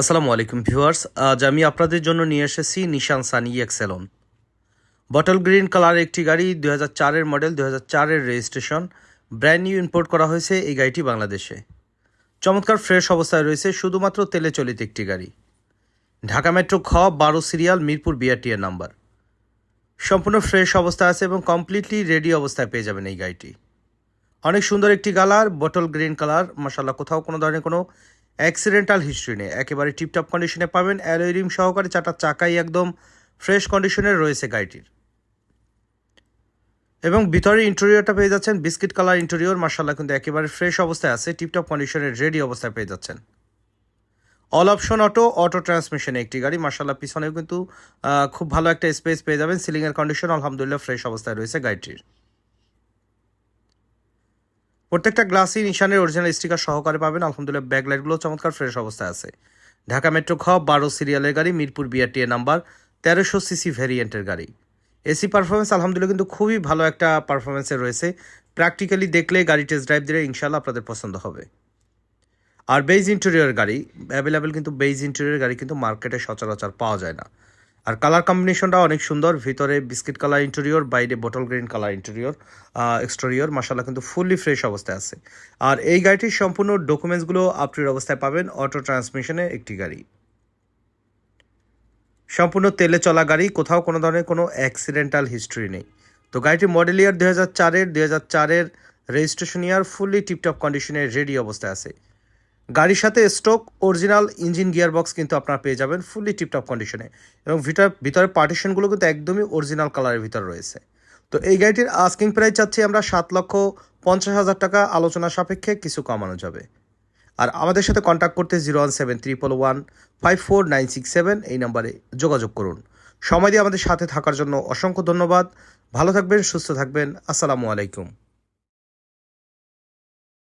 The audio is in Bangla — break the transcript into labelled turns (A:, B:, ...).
A: আসসালামু আলাইকুম ভিউয়ার্স, আজ আমি আপনাদের জন্য নিয়ে এসেছি নিশান সানি এক্সেলন। বটল গ্রিন কালার একটি গাড়ি দু হাজার মডেল দু হাজার রেজিস্ট্রেশন। ব্র্যান্ড নিউ ইম্পোর্ট করা হয়েছে এই গাড়িটি বাংলাদেশে। চমৎকার ফ্রেশ অবস্থায় রয়েছে, শুধুমাত্র তেলে চলিত একটি গাড়ি। ঢাকা মেট্রো খ, বারো সিরিয়াল, মিরপুর বিআরটিএর নাম্বার। সম্পূর্ণ ফ্রেশ অবস্থায় আছে এবং কমপ্লিটলি রেডি অবস্থায় পেয়ে যাবেন এই গাড়িটি। অনেক সুন্দর একটি কালার বটল গ্রিন কালার মাসাল্লাহ কোথাও কোনো ধরনের কোনো অ্যাক্সিডেন্টাল হিস্ট্রি নেই। একেবারে টিপটপ কন্ডিশনে পাবেন অ্যালোয় রিম সহকারে চারটা চাকাই একদম ফ্রেশ কন্ডিশনে রয়েছে গাড়িটির। এবং ভিতরে ইন্টেরিয়রটা পেয়ে যাচ্ছেন বিস্কিট কালার ইন্টেরিয়র মার্শাল্লাহ কিন্তু একেবারে ফ্রেশ অবস্থায় আছে টিপটপ কন্ডিশনের রেডি অবস্থায় পেয়ে যাচ্ছেন। অল অপশন অটো অটো ট্রান্সমিশনে একটি গাড়ি মার্শাল্লাহ পিছনেও কিন্তু খুব ভালো একটা স্পেস পেয়ে যাবেন সিলিংয়ের কন্ডিশন আলহামদুলিল্লাহ ফ্রেশ অবস্থায় রয়েছে গাড়িটির। প্রত্যেকটা গ্লাসই নিশানের অরিজিনাল স্টিকার সহকারে পাবেন। আলহামদুলিল্লাহ ব্যাকলাইটগুলো চমৎকার ফ্রেশ অবস্থায় আছে। ঢাকা মেট্রো খ, বারো সিরিয়ালের গাড়ি, মিরপুর বিআরটিএ নাম্বার তেরোশো সিসি ভ্যারিয়েন্টের গাড়ি। এসি পারফরমেন্স আলহামদুলিল্লাহ কিন্তু খুবই ভালো একটা পারফরমেন্সে রয়েছে। প্র্যাকটিক্যালি দেখলে গাড়ি টেস্ট ড্রাইভ দিলে ইনশাল্লাহ আপনাদের পছন্দ হবে। আর বেজ ইন্টেরিয়র গাড়ি অ্যাভেলেবেল কিন্তু বেজ ইন্টেরিয়র গাড়ি কিন্তু মার্কেটে সচরাচর পাওয়া যায় না। আর কালার কম্বিনেশনটা অনেক সুন্দর। ভিতরে বিস্কিট কালার ইন্টেরিয়র বাইরে bottle green colour interior exterior মাসাল্লাহ কিন্তু ফুললি ফ্রেশ অবস্থায় আছে। আর এই গাড়িটির সম্পূর্ণ ডকুমেন্টসগুলো আপটুর অবস্থায় পাবেন অটো ট্রান্সমিশনে একটি গাড়ি। সম্পূর্ণ তেলে চলা গাড়ি, কোথাও কোনো ধরনের কোনো অ্যাক্সিডেন্টাল হিস্ট্রি নেই। তো গাড়িটি মডেল ইয়ার দুই হাজার চারের, দুই হাজার চারের রেজিস্ট্রেশন ইয়ার ফুললি টিপটপ কন্ডিশনে রেডি অবস্থায় আছে। গাড়ির সাথে stock original engine gear box কিন্তু আপনারা পেয়ে যাবেন ফুললি টিপটপ কন্ডিশনে এবং ভিতর ভিতরে পার্টিশনগুলো কিন্তু একদমই অরিজিনাল কালারের ভিতর রয়েছে। তো এই গাড়িটির আস্কিং প্রাইস চাচ্ছি আমরা সাত লক্ষ পঞ্চাশ হাজার টাকা। আলোচনা সাপেক্ষে কিছু কমানো যাবে। আর আমাদের সাথে কন্ট্যাক্ট করতে zero one seven triple one five four nine six seven এই নাম্বারে যোগাযোগ করুন। সময় দিয়ে আমাদের সাথে থাকার জন্য অসংখ্য ধন্যবাদ। ভালো থাকবেন, সুস্থ থাকবেন। আসসালামু আলাইকুম।